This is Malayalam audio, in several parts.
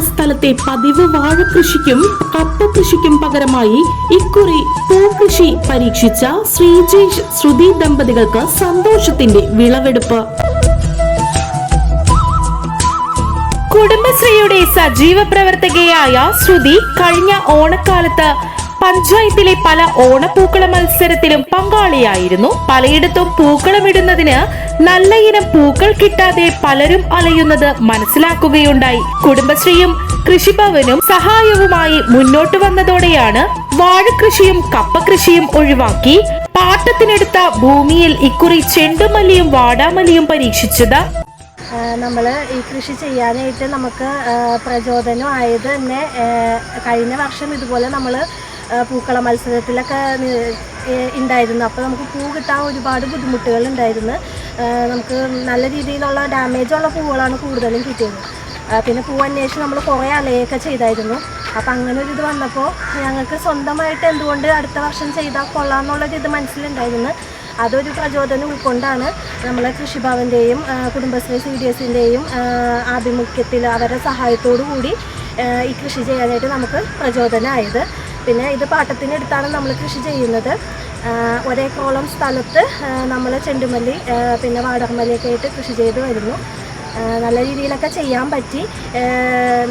സ്ഥലത്തെ പതിവ് വാഴ കൃഷിക്കും കപ്പ കൃഷിക്കും പകരമായി ഇക്കുറി പൂക്കൃഷി പരീക്ഷിച്ച ശ്രീജേഷ് ശ്രുതി ദമ്പതികൾക്ക് സന്തോഷത്തിന്റെ വിളവെടുപ്പ്. കുടുംബശ്രീയുടെ സജീവ പ്രവർത്തകയായ ശ്രുതി കഴിഞ്ഞ ഓണക്കാലത്ത് പഞ്ചായത്തിലെ പല ഓണപ്പൂക്കള മത്സരത്തിലും പങ്കാളിയായിരുന്നു. പലയിടത്തും പൂക്കളമിടുന്നതിന് നല്ല ഇനം പൂക്കൾ കിട്ടാതെ പലരും അലയുന്നത് മനസ്സിലാക്കുകയുണ്ടായി. കുടുംബശ്രീയും കൃഷിഭവനും സഹായവുമായി മുന്നോട്ട് വന്നതോടെയാണ് വാഴകൃഷിയും കപ്പകൃഷിയും ഒഴിവാക്കി പാട്ടത്തിനെടുത്ത ഭൂമിയിൽ ഇക്കുറി ചെണ്ടുമല്ലിയും വാടാമല്ലിയും പരീക്ഷിച്ചത്. നമ്മൾ ഈ കൃഷി ചെയ്യാനായിട്ട് നമുക്ക് ആ, പ്രചോദനം ആയത് തന്നെ കഴിഞ്ഞ വർഷം ഇതുപോലെ നമ്മൾ പൂക്കള മത്സരത്തിലൊക്കെ ഉണ്ടായിരുന്നു അപ്പോൾ നമുക്ക് പൂ കിട്ടാൻ ഒരുപാട് ബുദ്ധിമുട്ടുകൾ ഉണ്ടായിരുന്നു നമുക്ക് നല്ല രീതിയിലുള്ള ഡാമേജുള്ള പൂവുകളാണ് കൂടുതലും കിട്ടിയത്. പിന്നെ പൂ അന്വേഷിച്ച് നമ്മൾ കുറേ അലയൊക്കെ ചെയ്തായിരുന്നു. അപ്പം അങ്ങനെ ഒരു ഇത് വന്നപ്പോൾ ഞങ്ങൾക്ക് സ്വന്തമായിട്ട് എന്തുകൊണ്ട് അടുത്ത വർഷം ചെയ്താൽ കൊള്ളാമെന്നുള്ളൊരു ഇത് മനസ്സിലുണ്ടായിരുന്നു. അതൊരു പ്രചോദനം ഉൾക്കൊണ്ടാണ് നമ്മളെ കൃഷിഭവന്റെയും കുടുംബശ്രീ സി ഡി എസിന്റെയും ആഭിമുഖ്യത്തിൽ അവരുടെ സഹായത്തോടു കൂടി ഈ കൃഷി ചെയ്യാനായിട്ട് നമുക്ക് പ്രചോദനമായത് പിന്നെ ഇത് പാട്ടത്തിനെടുത്താണ് നമ്മൾ കൃഷി ചെയ്യുന്നത്. ഒരേ ഒരേക്കോളം സ്ഥലത്ത് നമ്മൾ ചെണ്ടുമല്ലി പിന്നെ വാടകമല്ലിയൊക്കെ ആയിട്ട് കൃഷി ചെയ്ത് വരുന്നു. നല്ല രീതിയിലൊക്കെ ചെയ്യാൻ പറ്റി.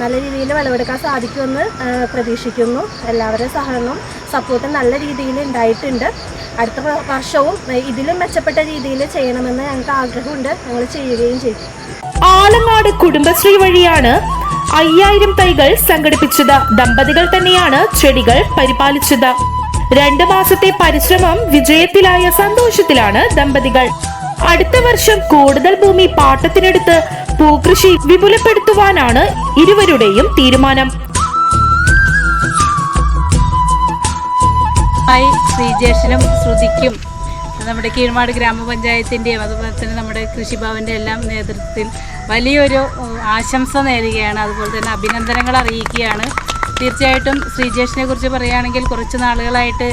നല്ല രീതിയിൽ വിളവെടുക്കാൻ സാധിക്കുമെന്ന് പ്രതീക്ഷിക്കുന്നു. എല്ലാവരുടെയും സഹകരണവും സപ്പോർട്ടും നല്ല രീതിയിൽ ഉണ്ടായിട്ടുണ്ട്. അടുത്ത വർഷവും ഇതിലും മെച്ചപ്പെട്ട രീതിയിൽ ചെയ്യണമെന്ന് ഞങ്ങൾക്ക് ആഗ്രഹമുണ്ട്. ഞങ്ങൾ ചെയ്യുകയും ചെയ്യും. ആലങ്ങാട് കുടുംബശ്രീ വഴിയാണ് അയ്യായിരം തൈകൾ സംഘടിപ്പിച്ചത് ദമ്പതികൾ തന്നെയാണ് ചെടികൾ പരിപാലിച്ചത്. രണ്ടു മാസത്തെ പരിശ്രമം വിജയത്തിലായ സന്തോഷത്തിലാണ് ദമ്പതികൾ. അടുത്ത വർഷം കൂടുതൽ ഭൂമി പാട്ടത്തിനെടുത്ത് പൂകൃഷി വിപുലപ്പെടുത്തുവാനാണ് ഇരുവരുടെയും തീരുമാനം. ശ്രീജേഷിനും ശ്രുതിക്കും നമ്മുടെ കീഴ്മാട് ഗ്രാമപഞ്ചായത്തിന്റെയും അതുപോലെ തന്നെ നമ്മുടെ കൃഷിഭവന്റെ എല്ലാം നേതൃത്വത്തിൽ വലിയൊരു ആശംസ നേരുകയാണ്. അതുപോലെ തന്നെ അഭിനന്ദനങ്ങൾ അറിയിക്കുകയാണ്. തീർച്ചയായിട്ടും ശ്രീജേഷിനെ കുറിച്ച് പറയുകയാണെങ്കിൽ കുറച്ച് നാളുകളായിട്ട്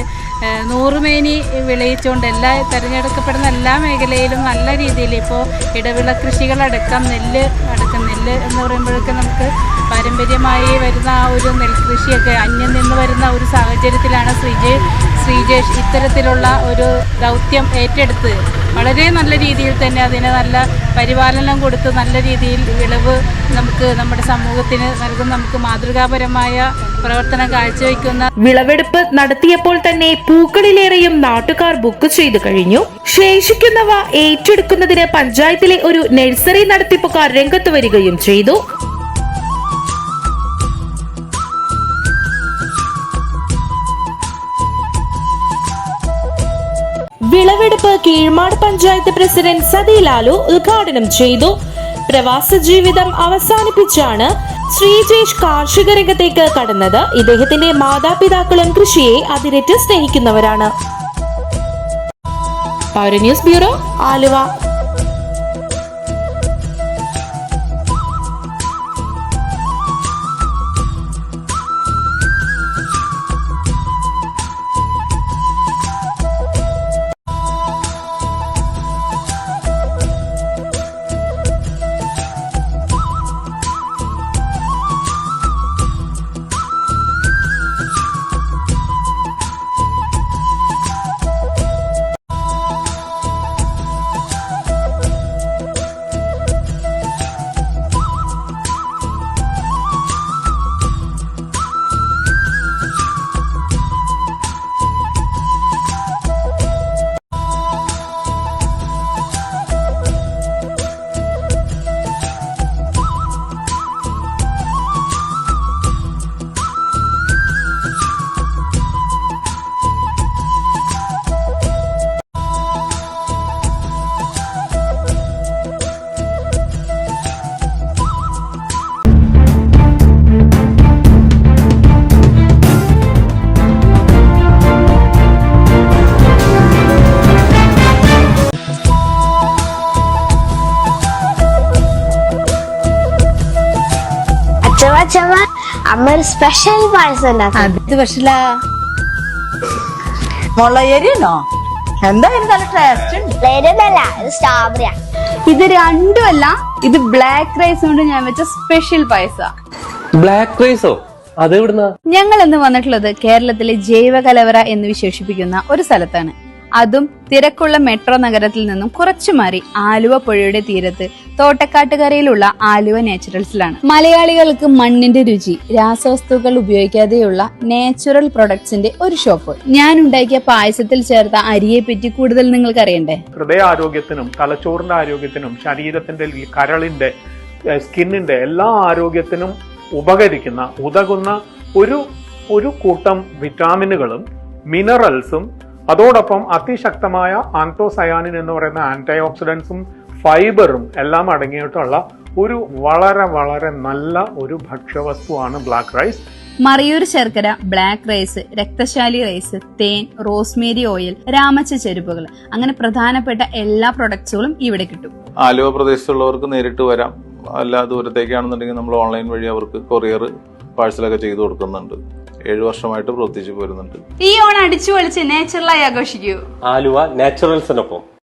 നൂറുമേനി വിളയിച്ചുകൊണ്ട് എല്ലാ തിരഞ്ഞെടുക്കപ്പെടുന്ന എല്ലാ മേഖലയിലും നല്ല രീതിയിൽ ഇപ്പോൾ ഇടവിള കൃഷികളടക്കം നെല്ല് അടക്കം നെല്ല് എന്ന് പറയുമ്പോഴൊക്കെ നമുക്ക് പാരമ്പര്യമായി വരുന്ന ആ ഒരു നെൽകൃഷിയൊക്കെ അന്യം നിന്ന് വരുന്ന ഒരു സാഹചര്യത്തിലാണ് ശ്രീജേ ശ്രീജേഷ് ഇത്തരത്തിലുള്ള ഒരു ദൗത്യം ഏറ്റെടുത്ത് വളരെ നല്ല രീതിയിൽ തന്നെ അതിന് നല്ല പരിപാലനം കൊടുത്ത് നല്ല രീതിയിൽ ഇളവ് നമുക്ക് നമ്മുടെ സമൂഹത്തിന് നൽകുന്ന നമുക്ക് മാതൃകാപരമായ പ്രവർത്തനം കാഴ്ചവെക്കുന്ന വിളവെടുപ്പ് നടത്തിയപ്പോൾ തന്നെ പൂക്കളിലേറെയും നാട്ടുകാർ ബുക്ക് ചെയ്തു കഴിഞ്ഞു. ശേഷിക്കുന്നവ ഏറ്റെടുക്കുന്നതിന് പഞ്ചായത്തിലെ ഒരു നഴ്സറി നടത്തിപ്പുകാർ രംഗത്ത് വരികയും ചെയ്തു. വിളവെടുപ്പ് കീഴ്മാട് പഞ്ചായത്ത് പ്രസിഡന്റ് സതി ലാലു ഉദ്ഘാടനം ചെയ്തു. പ്രവാസ ജീവിതം അവസാനിപ്പിച്ചാണ് ശ്രീജേഷ് കാർഷിക രംഗത്തേക്ക് കടന്നത്. ഇദ്ദേഹത്തിന്റെ മാതാപിതാക്കളും കൃഷിയെ അതിരറ്റ് സ്നേഹിക്കുന്നവരാണ്. പൗരന്യൂസ് ബ്യൂറോ ആലുവ. അമ്മ ഒരു സ്പെഷ്യൽ പായസം ഉണ്ടാക്കും അത് എന്തായാലും നല്ല ടേസ്റ്റ് ഉണ്ട്. ലൈനല്ല ഇത് സ്ട്രോബെറിയാ ഇത് രണ്ടുമല്ല ഇത് ബ്ലാക്ക് റൈസ് കൊണ്ട് ഞാൻ വെച്ച സ്പെഷ്യൽ പായസ. ബ്ലാക്ക് റൈസോ അതെവിടുന്ന? ഞങ്ങൾ ഇന്ന് വന്നിട്ടുള്ളത് കേരളത്തിലെ ജൈവ കലവറ എന്ന് വിശേഷിപ്പിക്കുന്ന ഒരു സ്ഥലത്താണ്. അതും തിരക്കുള്ള മെട്രോ നഗരത്തിൽ നിന്നും കുറച്ചു മാറി ആലുവ പുഴയുടെ തീരത്ത് തോട്ടക്കാട്ടുകരയിലുള്ള ആലുവ നാച്ചുറൽസിലാണ്. മലയാളികൾക്ക് മണ്ണിന്റെ രുചി രാസവസ്തുക്കൾ ഉപയോഗിക്കാതെയുള്ള നാച്ചുറൽ പ്രൊഡക്ട്സിന്റെ ഒരു ഷോപ്പ്. ഞാൻ ഉണ്ടാക്കിയ പായസത്തിൽ ചേർത്ത അരിയെ പറ്റി കൂടുതൽ നിങ്ങൾക്ക് അറിയണ്ടേ ഹൃദയാരോഗ്യത്തിനും തലച്ചോറിന്റെ ആരോഗ്യത്തിനും ശരീരത്തിന്റെ കരളിന്റെ സ്കിന്നിന്റെ എല്ലാ ആരോഗ്യത്തിനും ഉപകരിക്കുന്ന ഉതകുന്ന ഒരു ഒരു കൂട്ടം വിറ്റാമിനുകളും മിനറൽസും അതോടൊപ്പം അതിശക്തമായ ആന്റോസയാനിൻ എന്ന് പറയുന്ന ആന്റി ഓക്സിഡൻസും ഫൈബറും എല്ലാം അടങ്ങിയിട്ടുള്ള ഒരു വളരെ വളരെ നല്ല ഒരു ഭക്ഷ്യവസ്തുവാണ് ബ്ലാക്ക് റൈസ്. മറിയൂർ ശർക്കര ബ്ലാക്ക് റൈസ് രക്തശാലി റൈസ് തേൻ റോസ്മേരി ഓയിൽ രാമച്ച ചെരുപ്പുകൾ. അങ്ങനെ പ്രധാനപ്പെട്ട എല്ലാ പ്രൊഡക്ട്സുകളും ഇവിടെ കിട്ടും. ആലുവ പ്രദേശത്തുള്ളവർക്ക് നേരിട്ട് വരാം. അല്ല ദൂരത്തേക്കാണെന്നുണ്ടെങ്കിൽ നമ്മൾ ഓൺലൈൻ വഴി അവർക്ക് കൊറിയർ പാഴ്സലൊക്കെ ചെയ്തു കൊടുക്കുന്നുണ്ട്. ഏഴു വർഷമായിട്ട് പ്രവർത്തിച്ചു പോരുന്നുണ്ട്. ഈ ഓണം അടിച്ചു പൊളിച്ച് നാച്ചുറലായി ആഘോഷിക്കൂ. ആലുവ നാച്ചുറൽസിനൊപ്പം